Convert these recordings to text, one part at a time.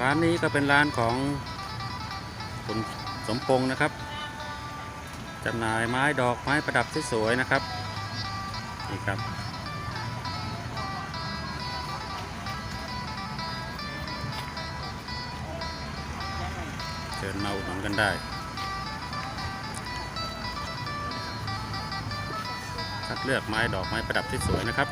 ร้านนี้ก็เป็นร้านของคุณสมพงษ์นะครับจำหน่ายไม้ดอกไม้ประดับสวยๆนะครับนี่ครับ เชิญมาอุดหนุนกันได้คัดเลือกไม้ดอกไม้ประดับที่สวยนะครับ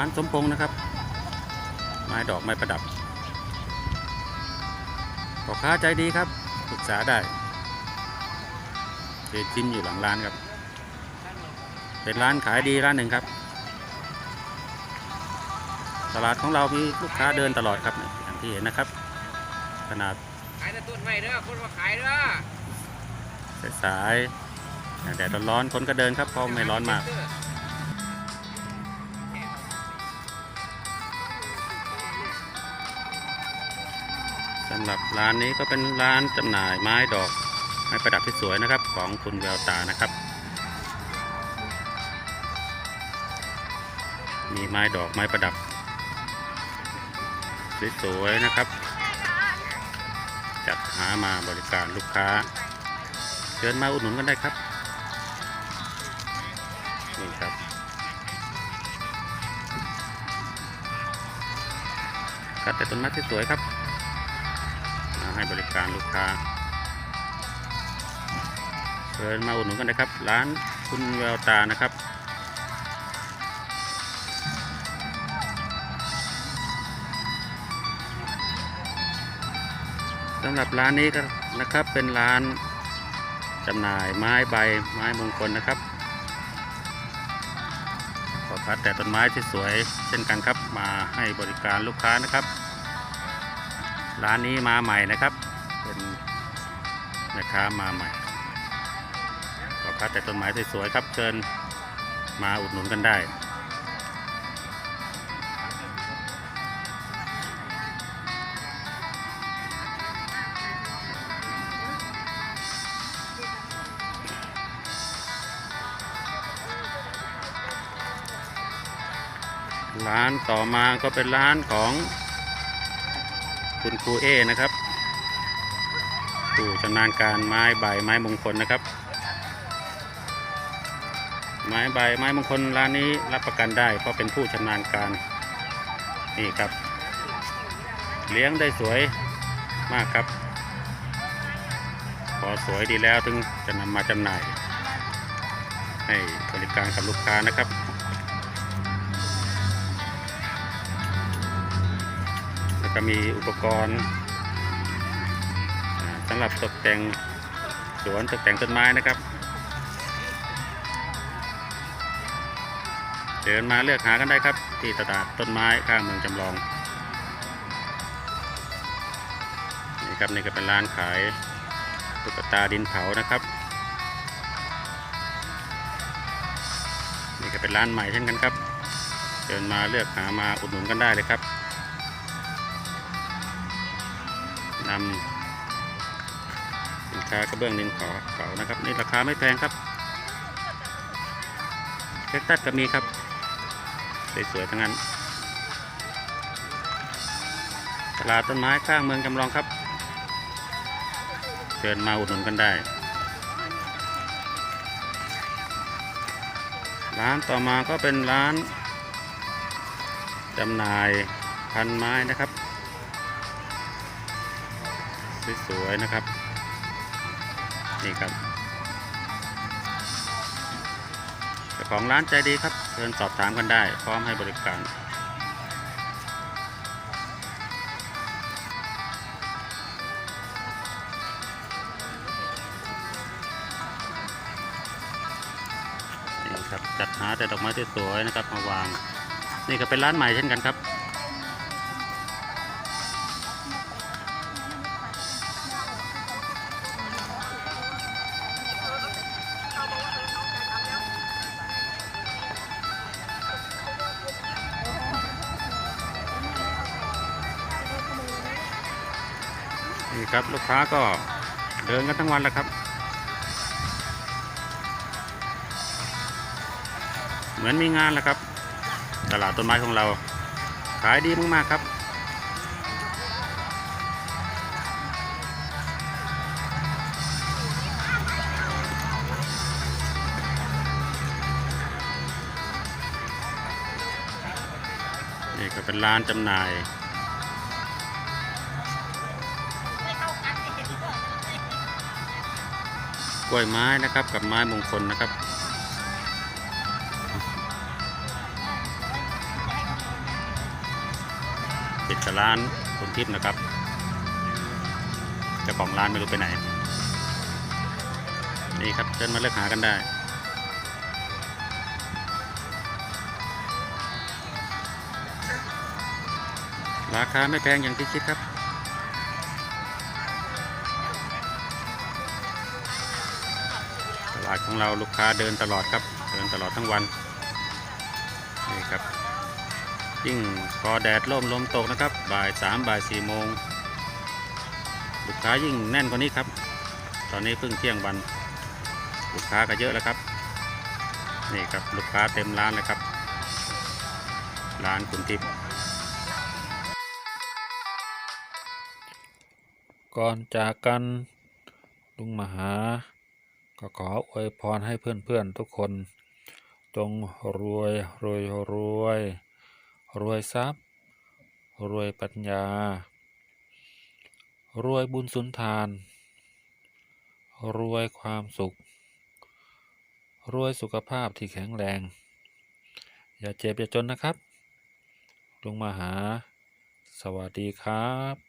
านสมพงษ์นะครับ ไม้ดอกไม้ประดับพ่อค้าใจดีครับปรึกษาได้เจจิ้มอยู่หลังร้านครับ เป็นร้านขายดีร้านหนึ่งครับ ตลาดของเรามีลูกค้าเดินตลอดครับอย่างที่เห็นนะครับ ขนาดขายแต่ต้นไม้เด้อคนมาขายเด้อสายๆแดดร้อนๆคนก็เดินครับเพราะไม่ร้อนมาก สำหรับร้านนี้ก็เป็นร้านจำหน่ายไม้ดอกไม้ประดับที่สวยนะครับ ของคุณแววตานะครับ มีไม้ดอกไม้ประดับสวยๆนะครับ จัดหามาบริการลูกค้า เชิญมาอุดหนุนกันได้ครับนี่ครับกัดแต่ต้นไม้ที่สวยครับ ให้บริการลูกค้าเชิญมาอุดหนุนกันนะครับ ร้านคุณแววตานะครับสำหรับร้านนี้ก็นะครับเป็นร้านจำหน่ายไม้ใบไม้มงคลนะครับขอคัดแต่ต้นไม้ที่สวยเช่นกันครับมาให้บริการลูกค้านะครับ ร้านนี้มาใหม่นะครับ เป็นแม่ค้ามาใหม่ขอคัดแต่ต้นไม้สวยๆครับเชิญมาอุดหนุนกันได้ร้านต่อมาก็เป็นร้านของ คุณครูเอนะครับผู้ชำนาญการไม้ใบไม้มงคลนะครับ ไม้ใบไม้มงคลร้านนี้รับประกันได้เพราะเป็นผู้ชำนาญการนี่ครับ เลี้ยงได้สวยมากครับ พอสวยดีแล้วถึงจะนำมาจำหน่าย ให้บริการกับลูกค้านะครับ แล้วก็มีอุปกรณ์สำหรับตกแต่งสวนตกแต่งต้นไม้นะครับเชิญมาเลือกหากันได้ครับ ที่ตลาดต้นไม้ข้างเมืองจำลองนี่ครับนี่ก็เป็นร้านขายตุ๊กตาดินเผานะครับ นี่ก็เป็นร้านใหม่เช่นกันครับเชิญมาเลือกหามาอุดหนุนกันได้เลยครับ นำสินค้ากระเบื้องดินเผาเผานะครับ นี่ราคาไม่แพงครับเล็กตัดก็มีครับ สวยๆทั้งนั้น ตลาดต้นไม้ข้างเมืองจำลองครับ เชิญมาอุดหนุนกันได้ ร้านต่อมาก็เป็นร้านจำหน่ายพันไม้นะครับ สวยๆนะครับ นี่ครับเจ้าของร้านใจดีครับเชิญสอบถามกันได้ พร้อมให้บริการนี่ครับจัดหาแต่ดอกไม้ที่สวยนะครับมาวาง นี่ก็เป็นร้านใหม่เช่นกันครับ นี่ครับลูกค้าก็เดินกันทั้งวันแล้วครับ เหมือนมีงานแล้วครับ ตลาดต้นไม้ของเรา ขายดีมากๆครับนี่ก็เป็นร้านจำหน่าย กล้วยไม้นะครับกับไม้มงคลนะครับปิดกับร้านคุณทิพย์นะครับเจ้าของร้านไม่รู้ไปไหน นี่ครับเชิญมาเลือกหากันได้ราคาไม่แพงอย่างที่คิดครับ ของเราลูกค้าเดินตลอดครับ เดินตลอดทั้งวันนี่ครับยิ่งพอแดดร่มลมตกนะครับ บ่ายสามบ่ายสี่โมงลูกค้ายิ่งแน่นกว่านี้ครับ ตอนนี้เพิ่งเที่ยงวัน ลูกค้าก็เยอะแล้วครับ นี่ครับลูกค้าเต็มร้านเลยครับ ร้านคุณทิพย์ก่อนจากกันลุงมหา ก็ขออวยพรให้เพื่อนๆทุกคน จงรวยรวยรวย รวยทรัพย์ รวยปัญญา รวยบุญสุนทาน รวยความสุข รวยสุขภาพที่แข็งแรง อย่าเจ็บอย่าจนนะครับ ลงมหา สวัสดีครับ